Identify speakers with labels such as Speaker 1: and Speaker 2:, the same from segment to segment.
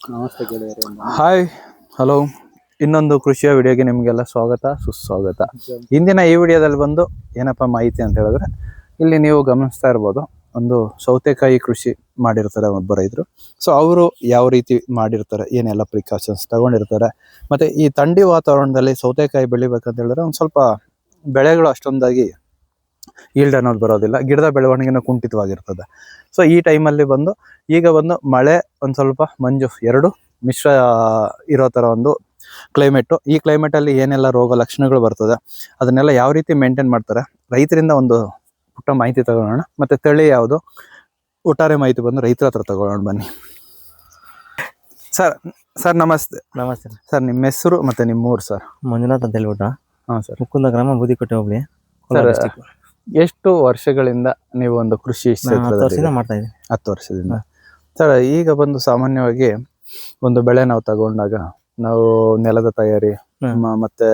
Speaker 1: ನಮಸ್ತೆ ಗೆಳೆಯರೇ
Speaker 2: hi hello ಇನ್ನೊಂದು ಕೃಷಿಯ ವಿಡಿಯೋಗೆ ನಿಮಗೆಲ್ಲ ಸ್ವಾಗತ, ಸುಸ್ವಾಗತ. ಇಂದಿನ ಈ ವಿಡಿಯೋದಲ್ಲಿ ಬಂದು ಏನಪ್ಪ ಮಾಹಿತಿ ಅಂತ ಹೇಳಿದ್ರೆ, ಇಲ್ಲಿ ನೀವು ಗಮನಿಸ್ತಾ ಇರ್ಬೋದು, ಒಂದು ಸೌತೆಕಾಯಿ ಕೃಷಿ ಮಾಡಿರ್ತಾರೆ ಒಬ್ಬ ರೈತರು ಸೊ ಅವರು ಯಾವ ರೀತಿ ಮಾಡಿರ್ತಾರೆ, ಏನೆಲ್ಲ ಪ್ರಿಕಾಷನ್ಸ್ ತಗೊಂಡಿರ್ತಾರೆ, ಮತ್ತೆ ಈ ಥಂಡಿ ವಾತಾವರಣದಲ್ಲಿ ಸೌತೆಕಾಯಿ ಬೆಳಿಬೇಕಂತ ಹೇಳಿದ್ರೆ ಒಂದು ಸ್ವಲ್ಪ ಬೆಳೆಗಳು ಅಷ್ಟೊಂದಾಗಿ ಈಲ್ಡ್ ಅನ್ನೋದು ಬರೋದಿಲ್ಲ. ಗಿಡದ ಬೆಳವಣಿಗೆನೂ ಕುಂಠಿತವಾಗಿರ್ತದೆ. ಸೊ ಈ ಟೈಮಲ್ಲಿ ಬಂದು ಈಗ ಬಂದು ಮಳೆ ಒಂದು ಸ್ವಲ್ಪ ಮಂಜು ಎರಡು ಮಿಶ್ರ ಇರೋ ಥರ ಒಂದು ಕ್ಲೈಮೇಟು ಈ ಕ್ಲೈಮೇಟಲ್ಲಿ ಏನೆಲ್ಲ ರೋಗ ಲಕ್ಷಣಗಳು ಬರ್ತದೆ ಅದನ್ನೆಲ್ಲ ಯಾವ ರೀತಿ ಮೇಂಟೈನ್ ಮಾಡ್ತಾರೆ? ರೈತರಿಂದ ಒಂದು ಪುಟ್ಟ ಮಾಹಿತಿ ತಗೊಳ್ಳೋಣ. ಮತ್ತೆ ತಳಿ ಯಾವುದು? ಒಟ್ಟಾರೆ ಮಾಹಿತಿ ಬಂದು ರೈತರ ಹತ್ರ ತಗೊಳ್ಳೋಣ ಬನ್ನಿ. ಸರ್ ಸರ್ ನಮಸ್ತೆ.
Speaker 1: ನಮಸ್ತೆ
Speaker 2: ಸರ್. ನಿಮ್ಮ ಹೆಸರು ಮತ್ತೆ ನಿಮ್ಮ ಊರು ಸರ್?
Speaker 1: ಮಂಜುನಾಥ್ ಅಂತ ಹೇಳ್ಬಿಟ್ಟು
Speaker 2: ಹಾಂ ಸರ್.
Speaker 1: ಮುಕುಂದ ಗ್ರಾಮ ಬೂದಿಕಟ್ಟೆ ಹೋಗ್ಲಿ
Speaker 2: ಸರ್ ಎಷ್ಟು ವರ್ಷಗಳಿಂದ ನೀವು ಒಂದು ಕೃಷಿ
Speaker 1: ಹತ್ತು
Speaker 2: ಕ್ಷೇತ್ರದಲ್ಲಿ
Speaker 1: ವರ್ಷದಿಂದ ಮಾಡ್ತಾ ಇದ್ದೀನಿ.
Speaker 2: ಹತ್ತು ವರ್ಷದಿಂದ. ಸರ್ ಈಗ ಬಂದು ಸಾಮಾನ್ಯವಾಗಿ ಒಂದು ಬೆಳೆ ನಾವು ತಗೊಂಡಾಗ ನಾವು ನೆಲದ ತಯಾರಿ ಮ- ಮತ್ತೆ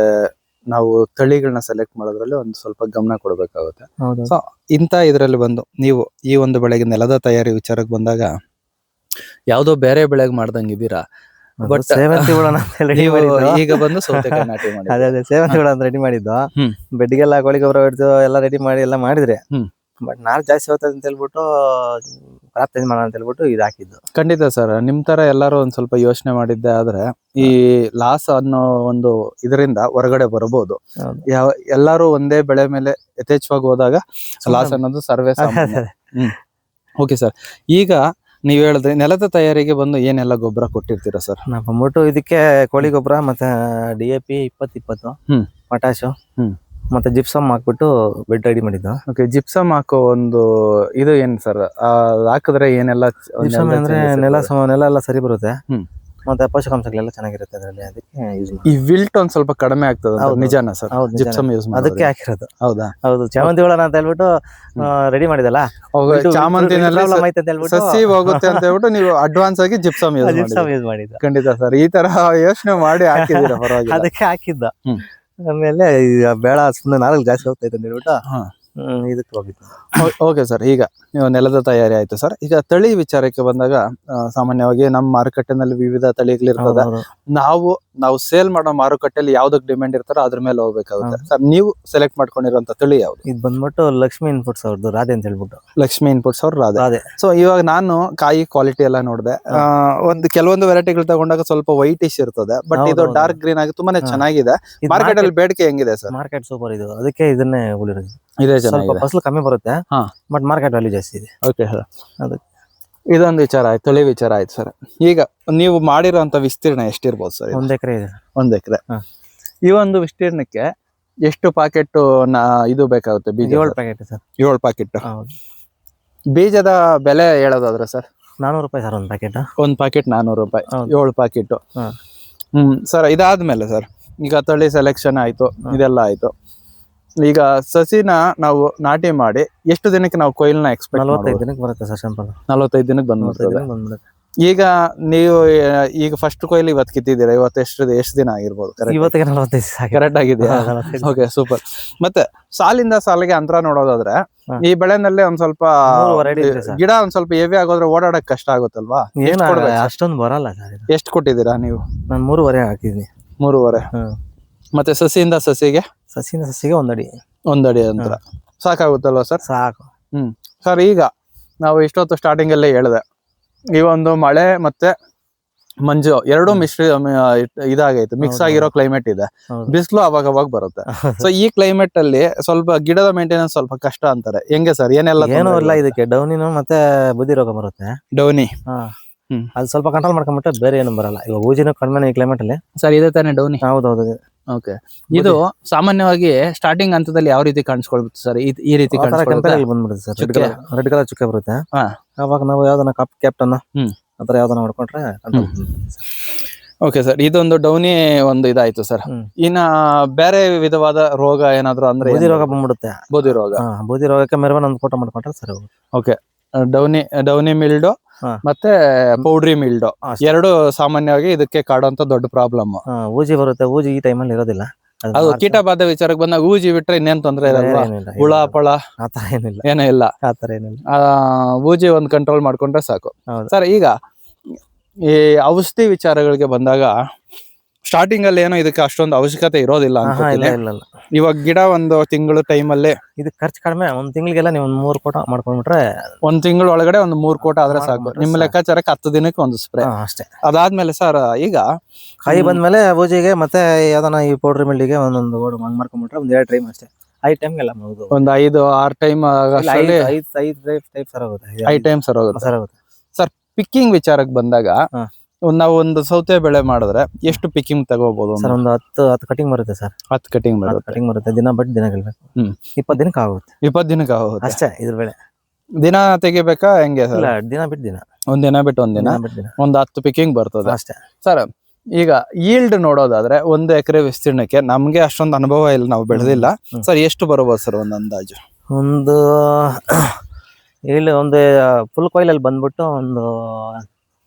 Speaker 2: ನಾವು ತಳಿಗಳನ್ನ ಸೆಲೆಕ್ಟ್ ಮಾಡೋದ್ರಲ್ಲಿ ಒಂದು ಸ್ವಲ್ಪ ಗಮನ ಕೊಡಬೇಕಾಗುತ್ತೆ.
Speaker 1: ಹೌದು.
Speaker 2: ಸೊ ಇಂಥ ಇದರಲ್ಲಿ ಬಂದು ನೀವು ಈ ಒಂದು ಬೆಳೆಗೆ ನೆಲದ ತಯಾರಿ ವಿಚಾರಕ್ಕೆ ಬಂದಾಗ ಯಾವುದೋ ಬೇರೆ ಬೆಳೆಗೆ ಮಾಡ್ದಂಗಿದ್ದೀರಾ but-
Speaker 1: ಸೇವಂತಿ ಹುಳನ
Speaker 2: ಈಗ ಬಂದು ಸೌತೆಕಾಯಿ ನಾಟಿ ಮಾಡಿ
Speaker 1: ಅದೇ ಅದೇ ಸೇವಂತಿ ಹುಳ ಅಂತ ರೆಡಿ ಮಾಡಿದ್ದು. ಬೆಡ್ಗೆಲ್ಲ ಕೋಳಿ ಗೊಬ್ಬರ ಹೊಡೆದು ಎಲ್ಲ ರೆಡಿ ಮಾಡಿ ಎಲ್ಲ ಮಾಡಿದ್ರೆ ಬಟ್ ನಾಳೆ ಜಾಸ್ತಿ ಹೋಗ್ತದೆ ಅಂತ ಹೇಳ್ಬಿಟ್ಟು ಕ್ರಾಪ್ ಚೇಂಜ್ ಮಾಡೋಣ ಅಂತ ಹೇಳ್ಬಿಟ್ಟು ಇದು ಹಾಕಿದ್ದು.
Speaker 2: ಖಂಡಿತ ಸರ್ ನಿಮ್ ತರ ಎಲ್ಲರೂ ಒಂದ್ ಸ್ವಲ್ಪ ಯೋಚನೆ ಮಾಡಿದ್ದೆ ಆದ್ರೆ ಈ ಲಾಸ್ ಅನ್ನೋ ಒಂದು ಇದರಿಂದ ಹೊರಗಡೆ ಬರಬಹುದು
Speaker 1: ಹೌದು.
Speaker 2: ಯಾವ ಎಲ್ಲಾರು ಒಂದೇ ಬೆಳೆ ಮೇಲೆ ಯಥೇಚ್ಛವಾಗಿ ಹೋದಾಗ ಲಾಸ್ ಅನ್ನೋದು ಸರ್ವೇ. ಓಕೆ ಸರ್ ಈಗ ನೀವ್ ಹೇಳಿದ್ರೆ ನೆಲದ ತಯಾರಿಗೆ ಬಂದು ಏನೆಲ್ಲ ಗೊಬ್ಬರ ಕೊಟ್ಟಿರ್ತೀರಾ ಸರ್
Speaker 1: ನಾವು ಬಂದ್ಬಿಟ್ಟು ಇದಕ್ಕೆ ಕೋಳಿ ಗೊಬ್ಬರ ಮತ್ತೆ ಡಿ ಎ ಪಿ ಇಪ್ಪತ್ತು ಇಪ್ಪತ್ತು
Speaker 2: ಹ್ಮ್.
Speaker 1: ಪಟಾಶು
Speaker 2: ಹ್ಮ್.
Speaker 1: ಮತ್ತೆ ಜಿಪ್ಸಮ್ ಹಾಕ್ಬಿಟ್ಟು ಬೆಡ್ ರೆಡಿ ಮಾಡಿದ್ದು
Speaker 2: ಓಕೆ ಜಿಪ್ಸಮ್ ಹಾಕೋ ಒಂದು ಇದು ಏನ್ ಸರ್ ಹಾಕಿದ್ರೆ ಏನೆಲ್ಲ
Speaker 1: ಜಿಪ್ಸಮ್ ಅಂದ್ರೆ ನೆಲ? ನೆಲ ಎಲ್ಲ ಸರಿ ಬರುತ್ತೆ
Speaker 2: ಹ್ಮ್.
Speaker 1: ಮತ್ತೆ ಪೋಷಕಾಂಶಗಳೆಲ್ಲ ಚೆನ್ನಾಗಿರುತ್ತೆ ಅದರಲ್ಲಿ ಅದಕ್ಕೆ ಯೂಸ್
Speaker 2: ಈ ವಿಲ್ಟ್ ಒಂದ್ ಸ್ವಲ್ಪ ಕಡಿಮೆ ಆಗ್ತದೆ
Speaker 1: ಹೌದು.
Speaker 2: ನಿಜಾನ ಸರ್?
Speaker 1: ಹೌದು, ನಿಜಾನೇ.
Speaker 2: ಜಿಪ್ಸಮ್ ಯೂಸ್
Speaker 1: ಅದಕ್ಕೆ ಹಾಕಿರೋದು.
Speaker 2: ಹೌದಾ?
Speaker 1: ಹೌದು ಚಾಮಂತಿ ಹುಳನ ಅಂತ ಹೇಳ್ಬಿಟ್ಟು ರೆಡಿ ಮಾಡಿದಲ್ಲ?
Speaker 2: ಅವಾಗ ಚಾಮಂತಿನಲ್ಲಿ ಸ-
Speaker 1: ಐತೆ ಅಂತ ಹೇಳ್ಬಿಟ್ಟು.
Speaker 2: ಸಸಿ ಹೋಗುತ್ತೆ ಅಂತ ಹೇಳ್ಬಿಟ್ಟು ನೀವು ಅಡ್ವಾನ್ಸ್ ಆಗಿ ಜಿಪ್ಸಮ್ ಯೂಸ್ ಮಾಡಿ
Speaker 1: ಜಿಪ್ಸಮ್ ಯೂಸ್ ಮಾಡಿದ್ದು.
Speaker 2: ಖಂಡಿತ ಸರ್ ಈ ತರ ಯೋಚನೆ ಮಾಡಿ ಹಾಕಿದೀರ ಪರವಾಗಿಲ್ಲ.
Speaker 1: ಅದಕ್ಕೆ ಹಾಕಿದ್ದ.
Speaker 2: ಹ್ಮ್.
Speaker 1: ಆಮೇಲೆ ಈ ಬೇಡ ಸುಮ್ಮನೆ ನಾಲ್ಕು ಜಾಸ್ತಿ ಹೋಗ್ತೈತೆ ಅಂತ ಹೇಳ್ಬಿಟ್ಟು.
Speaker 2: ಹಾ.
Speaker 1: ಹ್ಮ್, ಇದಕ್ಕೆ ಹೋಗಿದ್ದು.
Speaker 2: ಓಕೆ ಸರ್ ಈಗ ನೀವು ನೆಲದ ತಯಾರಿ ಆಯ್ತು ಸರ್. ಈಗ ತಳಿ ವಿಚಾರಕ್ಕೆ ಬಂದಾಗ ಆ, ಸಾಮಾನ್ಯವಾಗಿ ನಮ್ಮ ಮಾರುಕಟ್ಟೆನಲ್ಲಿ ವಿವಿಧ ತಳಿಗಳಿರ್ತದೆ. ನಾವು ನಾವು ಸೇಲ್ ಮಾಡೋ ಮಾರುಕಟ್ಟೆಯಲ್ಲಿ ಯಾವ್ದಕ್ ಡಿಮ್ಯಾಂಡ್ ಇರ್ತಾರೋ ಅದ್ರ ಮೇಲೆ ಹೋಗ್ಬೇಕಾಗುತ್ತೆ. ಸರ್ ನೀವು ಸೆಲೆಕ್ಟ್ ಮಾಡ್ಕೊಂಡಿರೋಂತ ತಳಿ ಯಾವ್ದು?
Speaker 1: ಇದು ಬಂದ್ಬಿಟ್ಟು ಲಕ್ಷ್ಮಿ ಇನ್ಪುಟ್ಸ್ ಅವ್ರದ್ದು ರಾಧೆ ಅಂತ ಹೇಳ್ಬಿಟ್ಟು.
Speaker 2: ಲಕ್ಷ್ಮಿ ಇನ್ಪುಟ್ಸ್ ಅವ್ರು ರಾಧೆ.
Speaker 1: ಅದೇ
Speaker 2: ಸೊ ಇವಾಗ ನಾನು ಕಾಯಿ ಕ್ವಾಲಿಟಿ ಎಲ್ಲ ನೋಡಿದೆ. ಒಂದು ಕೆಲವೊಂದು ವೆರೈಟಿಗಳು ತಗೊಂಡಾಗ ಸ್ವಲ್ಪ ವೈಟ್ ಇಶ್ ಇರ್ತದೆ ಬಟ್ ಇದು ಡಾರ್ಕ್ ಗ್ರೀನ್ ಆಗಿ ತುಂಬಾನೇ ಚೆನ್ನಾಗಿದೆ. ಮಾರ್ಕೆಟ್ ಅಲ್ಲಿ ಬೇಡಿಕೆ ಹೆಂಗಿದೆ ಸರ್?
Speaker 1: ಮಾರ್ಕೆಟ್ ಸೂಪರ್ ಇದು. ಅದಕ್ಕೆ ಇದನ್ನೇ ಉಳಿರೋದು.
Speaker 2: ಇದೇ
Speaker 1: ಸ್ವಲ್ಪ ಫಸಲು ಕಮ್ಮಿ ಬರುತ್ತೆ. ಬಟ್ ಮಾರ್ಕೆಟ್ ವ್ಯಾಲ್ಯೂ ಜಾಸ್ತಿ ಇದೆ.
Speaker 2: ಓಕೆ ಸರ್
Speaker 1: ಅದಕ್ಕೆ.
Speaker 2: ಇದೊಂದು ವಿಚಾರ ಆಯ್ತು ತಳಿ ವಿಚಾರ ಆಯ್ತು ಸರ್. ಈಗ ನೀವು ಮಾಡಿರೋಂಥ ವಿಸ್ತೀರ್ಣ ಎಷ್ಟಿರ್ಬೋದು ಸರ್?
Speaker 1: ಒಂದ್ ಎಕರೆ ಇದೆ.
Speaker 2: ಒಂದ್ ಎಕರೆ.
Speaker 1: ಹಾ.
Speaker 2: ಈ ಒಂದು ವಿಸ್ತೀರ್ಣಕ್ಕೆ ಎಷ್ಟು ಪಾಕೆಟ್ ಇದು ಬೇಕಾಗುತ್ತೆ ಬೀಜ
Speaker 1: ಏಳು ಪ್ಯಾಕೆಟ್ ಸರ್.
Speaker 2: ಏಳು ಪಾಕೆಟ್
Speaker 1: ಹೌದು.
Speaker 2: ಬೀಜದ ಬೆಲೆ ಹೇಳೋದಾದ್ರೆ ಸರ್?
Speaker 1: ನಾನೂರು ರೂಪಾಯಿ ಸರ್ ಒಂದು ಪ್ಯಾಕೆಟ್
Speaker 2: ಒಂದು ಪ್ಯಾಕೆಟ್ ನಾನೂರು ರೂಪಾಯಿ
Speaker 1: ಹೌದು.
Speaker 2: ಏಳು ಪಾಕೆಟ್
Speaker 1: ಹ್ಞೂ
Speaker 2: ಹ್ಮ್ ಸರ್ ಇದಾದ್ಮೇಲೆ ಸರ್ ಈಗ ತಳಿ ಸೆಲೆಕ್ಷನ್ ಆಯ್ತು ಇದೆಲ್ಲ ಆಯ್ತು. ಈಗ ಸಸಿನ ನಾವು ನಾಟಿ ಮಾಡಿ ಎಷ್ಟು ದಿನಕ್ಕೆ ನಾವು ಕೊಯ್ಲನ್ನ ಎಕ್ಸ್ಪೆಕ್ಟ್
Speaker 1: ನಲ್ವತ್ತೈದು ದಿನಕ್ಕೆ ಬರುತ್ತೆ ಸರ್
Speaker 2: ನಲವತ್ತೈದು ದಿನಕ್ಕೆ
Speaker 1: ನಲ್ವತ್ತೈದು
Speaker 2: ಬಂದ್ಬಿಡ್ತದೆ
Speaker 1: ಬಂದ್ಬಿಡುತ್ತೆ.
Speaker 2: ಈಗ ನೀವು ಈಗ ಫಸ್ಟ್ ಕೊಯ್ಲು ಇವತ್ತು ಕಿತ್ತಿದ್ದೀರಾ? ಇವತ್ತು ಎಷ್ಟು ಎಷ್ಟು ದಿನ ಆಗಿರ್ಬೋದು?
Speaker 1: ಇವತ್ತಿಗೆ ನಲವತ್ತೈದು
Speaker 2: ಕರೆಕ್ಟ್ ಆಗಿದೆಯಾ? ಓಕೆ ಸೂಪರ್ ಮತ್ತೆ ಸಾಲಿಂದ ಸಾಲಿಗೆ ಅಂತರ ನೋಡೋದಾದ್ರೆ ಈ ಬೆಳೆನಲ್ಲಿ ಒಂದ್ ಸ್ವಲ್ಪ. ಗಿಡ ಒಂದ್ ಸ್ವಲ್ಪ ಹೆವಿ ಆಗೋದ್ರೆ ಓಡಾಡಕ್ ಕಷ್ಟ ಆಗುತ್ತಲ್ವಾ?
Speaker 1: ಅಷ್ಟೊಂದು ಬರಲ್ಲ
Speaker 2: ಎಷ್ಟು ಕೊಟ್ಟಿದ್ದೀರಾ ನೀವು?
Speaker 1: ನಾನು ಮೂರುವರೆ ಹಾಕಿದ್ದೀನಿ.
Speaker 2: ಮೂರುವರೆ. ಮತ್ತೆ ಸಸಿಯಿಂದ ಸಸಿಗೆ?
Speaker 1: ಸಸಿನ ಸಸಿಗೆ ಒಂದಡಿ.
Speaker 2: ಒಂದಡಿ ಅಂತರ ಸಾಕಾಗುತ್ತಲ್ವ ಸರ್?
Speaker 1: ಸಾಕು.
Speaker 2: ಹ್ಮ್. ಸರ್ ಈಗ ನಾವು ಇಷ್ಟೊತ್ತು ಸ್ಟಾರ್ಟಿಂಗ್ ಅಲ್ಲೇ ಹೇಳಿದೆ. ಈ ಒಂದು ಮಳೆ ಮತ್ತೆ ಮಂಜು ಎರಡು ಮಿಶ್ರ ಇದಾಗೈತೆ. ಮಿಕ್ಸ್ ಆಗಿರೋ ಕ್ಲೈಮೇಟ್ ಇದೆ. ಬಿಸಿಲು ಅವಾಗ ಅವಾಗ ಬರುತ್ತೆ ಸೊ ಈ ಕ್ಲೈಮೇಟ್ ಅಲ್ಲಿ ಸ್ವಲ್ಪ ಗಿಡದ ಮೇಂಟೆನೆನ್ಸ್ ಸ್ವಲ್ಪ ಕಷ್ಟ ಅಂತಾರೆ. ಹೆಂಗೆ ಸರ್? ಏನೆಲ್ಲ
Speaker 1: ಏನೂ ಇಲ್ಲ ಇದಕ್ಕೆ. ಡೌನಿನು ಮತ್ತೆ ಬುದ್ಧಿ ರೋಗ ಬರುತ್ತೆ.
Speaker 2: ಡೌನಿ. ಹ್ಮ್.
Speaker 1: ಅದು ಸ್ವಲ್ಪ ಕಂಟ್ರೋಲ್ ಮಾಡ್ಕೊಂಡ್ಬಿಟ್ರೆ ಬೇರೆ ಏನು ಬರಲ್ಲ. ಇವಾಗ ಊಜಿನೂ ಕಡಿಮೆ ಈ ಕ್ಲೈಮೇಟ್ ಅಲ್ಲಿ.
Speaker 2: ಸರ್ ಇದೆ ತಾನೇ ಡೌನಿ?
Speaker 1: ಹೌದೌದು.
Speaker 2: ಓಕೆ ಇದು ಸಾಮಾನ್ಯವಾಗಿ ಸ್ಟಾರ್ಟಿಂಗ್ ಹಂತದಲ್ಲಿ ಯಾವ ರೀತಿ ಕಾಣಿಸ್ಕೊಳ್ಬೇಕು ಸರ್ ಈ ರೀತಿ
Speaker 1: ಬಂದ್ಬಿಡುತ್ತೆ sir red. Colour red colour ಚುಕ್ಕೆ ಬರುತ್ತೆ.
Speaker 2: ಹಾ.
Speaker 1: ಅವಾಗ ನಾವು ಯಾವ್ದನ್ನ ಕಪ್ ಕ್ಯಾಪ್ಟನ್. ಆತರ ಯಾವ್ದನ್ನ ಮಾಡ್ಕೊಂಡ್ರೆ
Speaker 2: ಓಕೆ ಸರ್ ಇದೊಂದು ಡೌನಿ ಒಂದು ಇದಾಯ್ತು ಸರ್ ಇನ್ನ ಬೇರೆ ವಿಧವಾದ ರೋಗ ಏನಾದ್ರು ಅಂದ್ರೆ
Speaker 1: ಬೂದಿ ರೋಗ ಬಂದ್ಬಿಡುತ್ತೆ.
Speaker 2: ಬೂದಿ ರೋಗ.
Speaker 1: ಬೂದಿ ರೋಗಕ್ಕೆ ಮೆರವನ್ ಒಂದು ಫೋಟೋ ಮಾಡ್ಕೊಂಡ್ರೆ sir okay
Speaker 2: downy downy mildew. ಮತ್ತೆ ಪೌಡ್ರಿ ಮಿಲ್ಡ್ ಎರಡು ಸಾಮಾನ್ಯವಾಗಿ ಇದಕ್ಕೆ ಕಾಡುವಂತ ದೊಡ್ಡ ಪ್ರಾಬ್ಲಮ್
Speaker 1: ಊಜಿ ಬರುತ್ತೆ ಊಜಿ ಈ ಟೈಮಲ್ಲಿ ಇರೋದಿಲ್ಲ. ಅದು
Speaker 2: ಕೀಟ ಬಾಧೆ ವಿಚಾರಕ್ಕೆ ಬಂದಾಗ ಊಜಿ ಬಿಟ್ರೆ ಇನ್ನೇನ್ ತೊಂದ್ರೆ
Speaker 1: ಇರಲ್ಲ
Speaker 2: ಹುಳ ಪಳ
Speaker 1: ಆತರ ತರ ಏನಿಲ್ಲ.
Speaker 2: ಏನೂ ಇಲ್ಲ.
Speaker 1: ಆ ತರ ಏನಿಲ್ಲ.
Speaker 2: ಆ ಊಜಿ ಒಂದ್ ಕಂಟ್ರೋಲ್ ಮಾಡ್ಕೊಂಡ್ರೆ ಸಾಕು. ಸರ್ ಈಗ ಈ ಔಷಧಿ ವಿಚಾರಗಳಿಗೆ ಬಂದಾಗ ಸ್ಟಾರ್ಟಿಂಗ್ ಅಲ್ಲಿ ಏನೋ ಇದಕ್ಕೆ ಅಷ್ಟೊಂದು ಅವಶ್ಯಕತೆ ಇರೋದಿಲ್ಲ
Speaker 1: ಹಾ,
Speaker 2: ಇವಾಗ ಗಿಡ ಒಂದು ತಿಂಗಳು ಟೈಮಲ್ಲಿ
Speaker 1: ಇದು ಖರ್ಚು ಕಡಿಮೆ ಒಂದ್ ತಿಂಗಳಿಗೆಲ್ಲ ನೀವು ಒಂದ್ ಮೂರ್ ಕೋಟ ಮಾಡ್ಕೊಂಡ್ಬಿಟ್ರೆ
Speaker 2: ಒಂದ್ ತಿಂಗಳ ಒಳಗಡೆ ಒಂದು ಮೂರ್ ಕೋಟ ಆದ್ರೆ ಸಾಕು. ನಿಮ್ಮ. ಲೆಕ್ಕಾಚಾರಕ್ಕೆ ಹತ್ತು ದಿನಕ್ಕೆ ಒಂದು ಸ್ಪ್ರೇ
Speaker 1: ಹಾ, ಅಷ್ಟೇ.
Speaker 2: ಅದಾದ್ಮೇಲೆ ಸರ್ ಈಗ
Speaker 1: ಕಾಯಿ ಬಂದ್ಮೇಲೆ ಬೂಜಿಗೆ ಮತ್ತೆ ಯಾವ್ದಾನ ಈ ಪೌಡರ್ ಮಿಲ್ಲಿಗೆ ಒಂದೊಂದು ಓಡ್ ಹಂಗ್ ಮಾಡ್ಕೊಂಡ್ಬಿಟ್ರೆ ಒಂದ್ ಎರಡು ಟೈಮ್ ಅಷ್ಟೇ. ಐದು ಟೈಮ್ಗೆಲ್ಲ ಮುಗಿದು
Speaker 2: ಒಂದ್ ಐದು ಆರ್ ಟೈಮ್
Speaker 1: ಐದು ಐದು ಐದ್ ಐದ್ ಟೈಪ್ ಸರ್ ಆಗುತ್ತೆ.
Speaker 2: ಐದು ಟೈಮ್ ಸರ್ ಹೋಗುತ್ತೆ
Speaker 1: ಸರ್
Speaker 2: ಪಿಕ್ಕಿಂಗ್ ವಿಚಾರಕ್ಕೆ ಬಂದಾಗ
Speaker 1: ಹಾ.
Speaker 2: ನಾವು ಒಂದು ಸೌತೆ ಬೆಳೆ ಮಾಡಿದ್ರೆ ಎಷ್ಟು ಪಿಕ್ಕಿಂಗ್ ತಗೋಬಹುದು
Speaker 1: ಸರ್ ಒಂದು ಹತ್ತು ಹತ್ತು ಕಟಿಂಗ್ ಬರುತ್ತೆ ಸರ್.
Speaker 2: ಹತ್ತು ಕಟಿಂಗ್ ಬರುತ್ತೆ.
Speaker 1: ಕಟಿಂಗ್ ಬರುತ್ತೆ. ದಿನ ಬಟ್ ದಿನ ಗೆಲ್ಬೇಕು
Speaker 2: ಹ್ಮ್.
Speaker 1: ಇಪ್ಪತ್ತು ದಿನಕ್ಕೆ ಆಗುತ್ತೆ.
Speaker 2: ಇಪ್ಪತ್ತು ದಿನಕ್ಕೆ ಆಗುತ್ತೆ.
Speaker 1: ಅಷ್ಟೇ ಇದ್ರ ಬೆಳೆ.
Speaker 2: ದಿನ ತೆಗಿಬೇಕಾ ಹೆಂಗೆ ಸರ್?
Speaker 1: ಇಲ್ಲ ದಿನ ಬಿಟ್ಟು ದಿನ.
Speaker 2: ಒಂದ್ ದಿನ ಬಿಟ್ಟು ಒಂದ್ ದಿನ.
Speaker 1: ದಿನ ಬಿಟ್ಟು ದಿನ.
Speaker 2: ಒಂದ್ ಹತ್ತು ಪಿಕ್ಕಿಂಗ್ ಬರ್ತದೆ.
Speaker 1: ಅಷ್ಟೇ.
Speaker 2: ಸರ್ ಈಗ ಈಲ್ಡ್ ನೋಡೋದಾದ್ರೆ ಒಂದು ಎಕರೆ ವಿಸ್ತೀರ್ಣಕ್ಕೆ ನಮ್ಗೆ ಅಷ್ಟೊಂದು ಅನುಭವ ಇಲ್ಲ ನಾವು ಬೆಳೆದಿಲ್ಲ. ಸರ್ ಎಷ್ಟು ಬರ್ಬೋದು ಸರ್ ಒಂದು ಅಂದಾಜು?
Speaker 1: ಒಂದು ಇಲ್ಲಿ ಒಂದು ಫುಲ್ ಕೊಯ್ಲಲ್ಲಿ ಬಂದ್ಬಿಟ್ಟು ಒಂದು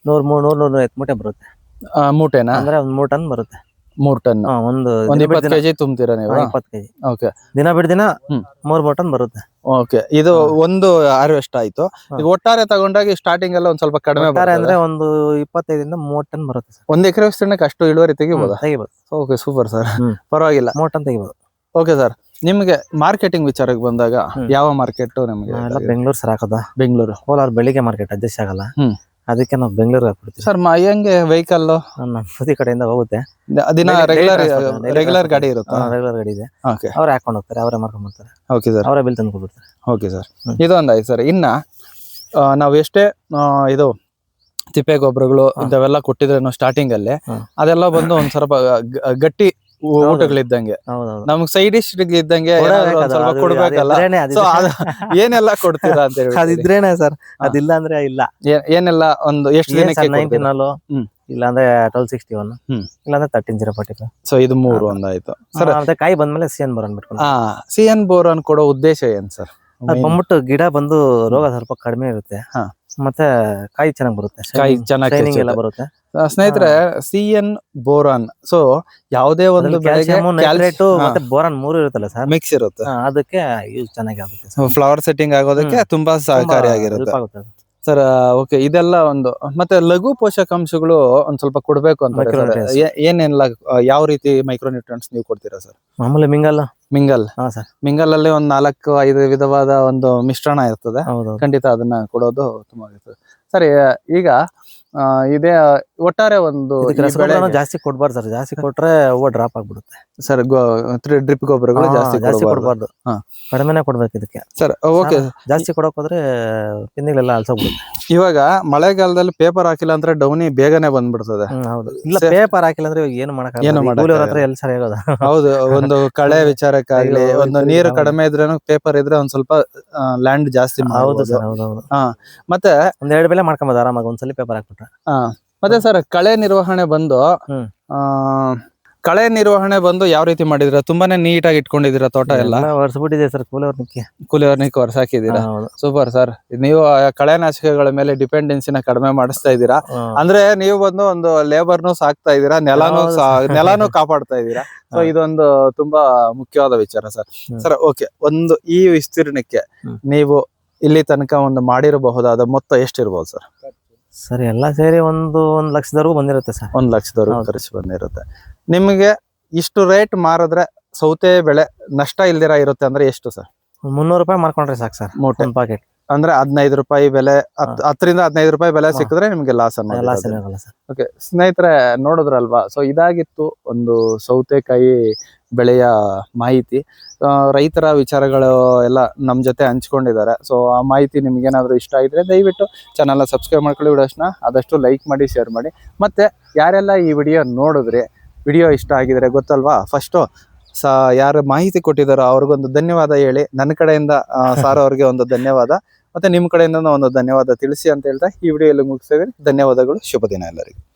Speaker 1: ನೂರ್ ಮೂರ್ ನೂರ್ ನೂರ ಐವತ್ತು ಮೂಟೆ ಬರುತ್ತೆ.
Speaker 2: ಆ, ಮೂಟೆನಾ?
Speaker 1: ಅಂದ್ರೆ ಒಂದ್ ಮೂರ್ ಟನ್ ಬರುತ್ತೆ.
Speaker 2: ಮೂರ್ ಟನ್.
Speaker 1: ಹಾ, ಒಂದು
Speaker 2: ಒಂದ್
Speaker 1: ದಿನ ಬಿಟ್ಟು
Speaker 2: ಇಪ್ಪತ್ತು
Speaker 1: ದಿನ
Speaker 2: ಕೆಜಿ ತುಂಬ್ತೀರಾ ನೀವು?
Speaker 1: ಇಪ್ಪತ್ತು ಕೆಜಿ.
Speaker 2: ಓಕೆ.
Speaker 1: ದಿನ ಬಿಟ್ಟು ದಿನ
Speaker 2: ಹ್ಮ್.
Speaker 1: ಮೂರ್ ಮೂರ್ ಟನ್ ಬರುತ್ತೆ.
Speaker 2: ಓಕೆ. ಇದು ಒಂದು ಹಾರ್ವೆಸ್ಟ್ ಆಯ್ತು. ಈಗ ಒಟ್ಟಾರೆ ತಗೊಂಡಾಗ ಸ್ಟಾರ್ಟಿಂಗ್ ಎಲ್ಲ ಒಂದ್ ಸ್ವಲ್ಪ ಕಡಿಮೆ
Speaker 1: ಒಟ್ಟಾರೆ
Speaker 2: ಬರ್ತದೆ.
Speaker 1: ಅಂದ್ರೆ ಒಂದು ಇಪ್ಪತ್ತೈದರಿಂದ ಮೂವತ್ತು ಟನ್ ಬರುತ್ತೆ ಸರ್.
Speaker 2: ಒಂದ್ ಎಕರೆ ವಿಸ್ತೀರ್ಣಕ್ಕೆ ಅಷ್ಟು ಇಳುವರಿ ತೆಗಿಬೋದಾ?
Speaker 1: ತೆಗಿಬೋದು.
Speaker 2: ಓಕೆ ಸೂಪರ್ ಸರ್
Speaker 1: ಹ್ಮ್.
Speaker 2: ಪರವಾಗಿಲ್ಲ.
Speaker 1: ಮೂವತ್ತು ಟನ್ ತೆಗಿಬೋದು.
Speaker 2: ಓಕೆ ಸರ್ ನಿಮ್ಗೆ ಮಾರ್ಕೆಟಿಂಗ್ ವಿಚಾರಕ್ಕೆ ಬಂದಾಗ
Speaker 1: ಹ್ಮ್.
Speaker 2: ಯಾವ ಮಾರ್ಕೆಟ್ ನಿಮ್ಗೆ?
Speaker 1: ಎಲ್ಲ ಬೆಂಗಳೂರು ಸರ್ ಹಾಕೋದ.
Speaker 2: ಬೆಂಗಳೂರು.
Speaker 1: ಕೋಲಾರ ಬೆಳಿಗ್ಗೆ ಮಾರ್ಕೆಟ್ ಅಡ್ಜಸ್ಟ್ ಆಗಲ್ಲ.
Speaker 2: ಹ್ಮ್.
Speaker 1: ಅದಕ್ಕೆ ನಾವು ಬೆಂಗಳೂರಿಗೆ ಹಾಕ್ಬಿಡ್ತೀವಿ.
Speaker 2: ಸರ್ ಹೆಂಗೆ ವೆಹಿಕಲ್
Speaker 1: ನಮ್ಮ ಬದಿ ಕಡೆಯಿಂದ ಹೋಗುತ್ತೆ.
Speaker 2: ದಿನ
Speaker 1: Daily- daily
Speaker 2: regular
Speaker 1: transport, daily
Speaker 2: regular ಗಾಡಿ ಇರುತ್ತಾ?
Speaker 1: ರೆಗ್ಯುಲರ್ ಗಾಡಿ ಇದೆ.
Speaker 2: ಓಕೆ
Speaker 1: ಅವರೇ ಹಾಕೊಂಡು ಹೋಗ್ತಾರೆ ಅವರೇ ಮಾರ್ಕೊಂಡ್ ಬರ್ತಾರೆ
Speaker 2: ಓಕೆ ಸರ್
Speaker 1: ಅವರೇ ಬಿಲ್ ತಂದು ಕೊಡ್ತಾರೆ
Speaker 2: ಓಕೆ ಸರ್
Speaker 1: ಹ್ಮ್.
Speaker 2: ಇದೊಂದು ಆಯ್ತು ಸರ್ ಇನ್ನ ಆ, ನಾವು ಎಷ್ಟೇ ಆ, ಇದು ತಿಪ್ಪೆ ಗೊಬ್ಬರಗಳು. ಇಂಥವೆಲ್ಲ ಕೊಟ್ಟಿದ್ರೆ ಸ್ಟಾರ್ಟಿಂಗ್ ಅಲ್ಲಿ. ಅದೆಲ್ಲ ಬಂದು ಒಂದ್ ಸ್ವಲ್ಪ ಗ- ಗಟ್ಟಿ. ಊಟಗಳಿದ್ದಂಗೆ.
Speaker 1: ಹೌದೌದು.
Speaker 2: ನಮ್ಗ್ ಸೈಡ್ ಡಿಶ್ ಇದ್ದಂಗೆ ಏನಾದ್ರು ಒಂದ್ ಸ್ವಲ್ಪ ಕೊಡ್ಬೇಕಲ್ಲ? ಅದು. ಏನೆಲ್ಲ ಕೊಡ್ತೀರಾ ಅಂತ ಹೇಳಿ
Speaker 1: ಅದಿದ್ರೇನೆ ಸರ್
Speaker 2: ಹಾ.
Speaker 1: ಅದಿಲ್ಲ ಅಂದ್ರೆ ಇಲ್ಲ.
Speaker 2: ಏ- ಏನೆಲ್ಲ ಒಂದು ಎಷ್ಟು ದಿನಕ್ಕೆ
Speaker 1: ಅಲ್ಲೂ
Speaker 2: ಹ್ಮ್.
Speaker 1: ಇಲ್ಲ ಅಂದ್ರೆ ಟ್ವೆಲ್ ಸಿಕ್ಸ್ಟಿ ಒನ್
Speaker 2: ಹ್ಮ್.
Speaker 1: ಇಲ್ಲ ಅಂದ್ರೆ ತರ್ಟೀನ್ ಜೀರೋ ಫಾರ್ಟಿ
Speaker 2: ಸೊ ಇದು ಮೂರು ಒಂದಾಯ್ತು. ಸರ್
Speaker 1: ಮತ್ತೆ ಕಾಯಿ ಬಂದ್ಮೇಲೆ ಸಿ ಎನ್ ಬರೋನ್ ಬಿಟ್ಕೊಂಡು
Speaker 2: ಆ ಸಿ ಎನ್ ಬೋರಾನ್ ಕೊಡೋ ಉದ್ದೇಶ ಏನ್ ಸರ್?
Speaker 1: ಅದು ಬಂದ್ಬಿಟ್ಟು ಗಿಡ ಬಂದು ರೋಗ ಸ್ವಲ್ಪ ಕಡಿಮೆ ಇರುತ್ತೆ.
Speaker 2: ಹಾ.
Speaker 1: ಮತ್ತೆ ಕಾಯಿ ಚೆನ್ನಾಗ್ ಬರುತ್ತೆ.
Speaker 2: ಕಾಯಿ ಚೆನ್ನಾಗಿ
Speaker 1: ಎಲ್ಲ ಬರುತ್ತೆ.
Speaker 2: ಸ್ನೇಹಿತರೆ ಸಿ ಎನ್ ಬೋರಾನ್. ಸೊ ಯಾವುದೇ ಒಂದು
Speaker 1: ಮತ್ತೆ ಬೋರಾನ್ ಮೂರು ಇರುತ್ತಲ್ಲ ಸರ್?
Speaker 2: ಮಿಕ್ಸ್ ಇರುತ್ತೆ.
Speaker 1: ಅದಕ್ಕೆ ಯೂಸ್ ಚೆನ್ನಾಗಿ ಆಗುತ್ತೆ.
Speaker 2: ಫ್ಲವರ್ ಸೆಟ್ಟಿಂಗ್ ಆಗೋದಕ್ಕೆ ತುಂಬಾ
Speaker 1: ಸಹಕಾರಿ
Speaker 2: ಸಹಕಾರಿಯಾಗಿರುತ್ತೆ ಸರ್ ಓಕೆ ಇದೆಲ್ಲ ಒಂದು ಮತ್ತೆ ಲಘು ಪೋಷಕಾಂಶಗಳು ಒಂದ್ ಸ್ವಲ್ಪ ಕೊಡ್ಬೇಕು ಅಂತ. ಏನೆಲ್ಲ ಯಾವ ರೀತಿ ಮೈಕ್ರೋನ್ಯೂಟ್ರಿಯನ್ಸ್ ನೀವು ಕೊಡ್ತೀರಾ ಸರ್?
Speaker 1: ಮಾಮೂಲಿ ಮಿಂಗಲ್
Speaker 2: ಮಿಂಗಲ್.
Speaker 1: ಹಾ ಸರ್.
Speaker 2: ಮಿಂಗಲ್ ಅಲ್ಲಿ ಒಂದ್ ನಾಲ್ಕು ಐದು ವಿಧವಾದ ಒಂದು ಮಿಶ್ರಣ ಇರ್ತದೆ.
Speaker 1: ಹೌದು
Speaker 2: ಖಂಡಿತ ಅದನ್ನ ಕೊಡೋದು ತುಂಬಾ ಇರ್ತದೆ. ಸರಿ ಈಗ ಇದೇ ಒಟ್ಟಾರೆ ಒಂದು
Speaker 1: ಜಾಸ್ತಿ ಕೊಡ್ಬಾರ್ದು ಸರ್. ಜಾಸ್ತಿ ಕೊಟ್ರೆ ಹೂವು ಡ್ರಾಪ್ ಆಗ್ಬಿಡುತ್ತೆ.
Speaker 2: ಸರ್ ಡ್ರಿಪ್ ಗೊಬ್ಬರಗಳು ಜಾಸ್ತಿ
Speaker 1: ಜಾಸ್ತಿ
Speaker 2: ಕೊಡಬಾರ್ದು.
Speaker 1: ಕಡಿಮೆನೆ ಕೊಡ್ಬೇಕು ಇದಕ್ಕೆ.
Speaker 2: Sir okay.
Speaker 1: ಜಾಸ್ತಿ ಕೊಡಕ್ ಹೋದ್ರೆ ಪಿನ್ನಿಗಳೆಲ್ಲ ಅಲ್ಸೋಗ್ಬಿಡುತ್ತೆ.
Speaker 2: ಇವಾಗ ಮಳೆಗಾಲದಲ್ಲಿ ಪೇಪರ್ ಹಾಕಿಲ್ಲ ಅಂದ್ರೆ ಡೌನಿ ಬೇಗನೆ ಬಂದ್ಬಿಡ್ತದೆ.
Speaker 1: ಹೌದು. ಇಲ್ಲ ಪೇಪರ್ ಹಾಕಿಲ್ಲ ಅಂದ್ರೆ ಇವಾಗ ಏನು ಮಾಡಕ್
Speaker 2: ಏನು.
Speaker 1: ಹತ್ರ ಎಲ್ಲಿ ಸರಿ ಆಗೋದ
Speaker 2: ಹೌದು ಒಂದು ಕಳೆ ವಿಚಾರಕ್ಕಾಗ್ಲಿ ಒಂದು ನೀರು ಕಡಿಮೆ ಇದ್ರೇನು ಪೇಪರ್ ಇದ್ರೆ ಒಂದ್ ಸ್ವಲ್ಪ ಲ್ಯಾಂಡ್ ಜಾಸ್ತಿ
Speaker 1: ಹೌದು ಸರ್ ಹೌದು ಹೌದು.
Speaker 2: ಹಾ ಮತ್ತೆ
Speaker 1: ಒಂದ್ ಎರಡು ಬೆಲೆ ಮಾಡ್ಕೊಂಬೋದು ಆರಾಮಾಗಿ ಒಂದ್ಸಲಿ ಪೇಪರ್
Speaker 2: ಆ, ಮತ್ತೆ ಸರ್ ಕಳೆ ನಿರ್ವಹಣೆ ಬಂದು
Speaker 1: ಹ್ಮ್.
Speaker 2: ಆ, ಕಳೆ ನಿರ್ವಹಣೆ ಬಂದು ಯಾವ ರೀತಿ ಮಾಡಿದ್ರ ತುಂಬಾನೇ ನೀಟಾಗಿ ಇಟ್ಕೊಂಡಿದ್ದೀರಾ ತೋಟ ಎಲ್ಲ?
Speaker 1: ವರ್ಷಬಿಟ್ಟಿದೆ ಸರ್ ಕೂಲರ್ ಕೂಲವರ್ನಿಕ್
Speaker 2: ಕೂಲಿಯರ್ನಿಕ್ ವರ್ಷ ಹಾಕಿದ್ದೀರಾ? Super sir. ನೀವು ಆ ಕಳೆನಾಶಕಗಳ ಮೇಲೆ ಡಿಪೆಂಡೆನ್ಸಿನ ಕಡಿಮೆ ಮಾಡಿಸ್ತಾ ಇದ್ದೀರಾ? ಅಂದ್ರೆ ನೀವು ಬಂದು ಒಂದು ಲೇಬರ್ನು ಸಾಕ್ತಾ ಇದ್ದೀರಾ? ನೆಲಾನು
Speaker 1: ಹೌದು
Speaker 2: ಸಾ-
Speaker 1: sir.
Speaker 2: ನೆಲಾನು ಕಾಪಾಡ್ತಾ ಇದ್ದೀರಾ? ಸೊ ಇದೊಂದು ತುಂಬಾ ಮುಖ್ಯವಾದ ವಿಚಾರ ಸರ್.
Speaker 1: ಹ್ಮ್.
Speaker 2: ಸರ್ ಓಕೆ ಒಂದು ಈ ವಿಸ್ತೀರ್ಣಕ್ಕೆ
Speaker 1: ಹ್ಮ್.
Speaker 2: ನೀವು ಇಲ್ಲಿ ತನಕ ಒಂದು ಮಾಡಿರಬಹುದಾದ ಮೊತ್ತ ಎಷ್ಟಿರ್ಬೋದು ಸರ್
Speaker 1: ಸರ್ ಎಲ್ಲ ಸೇರಿ ಒಂದು ಒಂದು ಲಕ್ಷದವರೆಗೂ ಬಂದಿರುತ್ತೆ ಸರ್.
Speaker 2: ಒಂದು ಲಕ್ಷದವರೆಗೂ. ಖರ್ಚು ಬಂದಿರುತ್ತೆ. ನಿಮಗೆ ಇಷ್ಟು ರೇಟ್ ಮಾರಿದ್ರೆ ಸೌತೆ ಬೆಳೆ ನಷ್ಟ ಇಲ್ದಿರ ಇರುತ್ತೆ ಅಂದ್ರೆ ಎಷ್ಟು ಸರ್?
Speaker 1: ಮುನ್ನೂರು ರೂಪಾಯಿ ಮಾರ್ಕೊಂಡ್ರೆ ಸಾಕು ಸರ್
Speaker 2: ಮೂಟೆ.
Speaker 1: ಟೆನ್ ಪಾಕೆಟ್
Speaker 2: ಅಂದ್ರೆ ಹದಿನೈದು ರೂಪಾಯಿ ಬೆಲೆ ಹತ್- ಹತ್ತರಿಂದ ಹದಿನೈದು ರೂಪಾಯಿ ಬೆಲೆ. ಸಿಕ್ಕಿದ್ರೆ ನಿಮ್ಗೆ ಲಾಸ್
Speaker 1: ಎಲ್ಲ
Speaker 2: ಅನ್ನೋದು
Speaker 1: ಸರ್.
Speaker 2: ಓಕೆ ಸ್ನೇಹಿತರೆ ನೋಡಿದ್ರಲ್ವಾ? ಸೊ ಇದಾಗಿತ್ತು ಒಂದು ಸೌತೆಕಾಯಿ ಬೆಳೆಯ ಮಾಹಿತಿ. ಆ, ರೈತರ ವಿಚಾರಗಳು ಎಲ್ಲ ನಮ್ಮ ಜೊತೆ ಹಂಚ್ಕೊಂಡಿದ್ದಾರೆ. ಸೊ ಆ ಮಾಹಿತಿ ನಿಮ್ಗೇನಾದರೂ ಇಷ್ಟ ಆಗಿದ್ರೆ ದಯವಿಟ್ಟು ಚಾನಲ್ನ ಸಬ್ಸ್ಕ್ರೈಬ್ ಮಾಡ್ಕೊಳ್ಳಿ ವಿಡಿಯೋಸ್ನ. ಆದಷ್ಟು ಲೈಕ್ ಮಾಡಿ ಶೇರ್ ಮಾಡಿ. ಮತ್ತೆ ಯಾರೆಲ್ಲ ಈ ವಿಡಿಯೋ ನೋಡಿದ್ರೆ ವಿಡಿಯೋ ಇಷ್ಟ ಆಗಿದ್ರೆ ಗೊತ್ತಲ್ವಾ? ಫಸ್ಟು ಸ ಯಾರು ಮಾಹಿತಿ ಕೊಟ್ಟಿದ್ದಾರೋ ಅವ್ರಿಗೊಂದು ಧನ್ಯವಾದ ಹೇಳಿ. ನನ್ನ ಕಡೆಯಿಂದ ಆ, ಸಾರ್ ಅವ್ರಿಗೆ ಒಂದು ಧನ್ಯವಾದ. ಮತ್ತೆ ನಿಮ್ಮ ಕಡೆಯಿಂದ ಒಂದು ಧನ್ಯವಾದ ತಿಳಿಸಿ ಅಂತ ಹೇಳ್ತಾ ಈ ವಿಡಿಯೋ ಎಲ್ಲ ಮುಗಿಸ್ತಾ ಧನ್ಯವಾದಗಳು. ಶುಭ ದಿನ ಎಲ್ಲರಿಗೂ.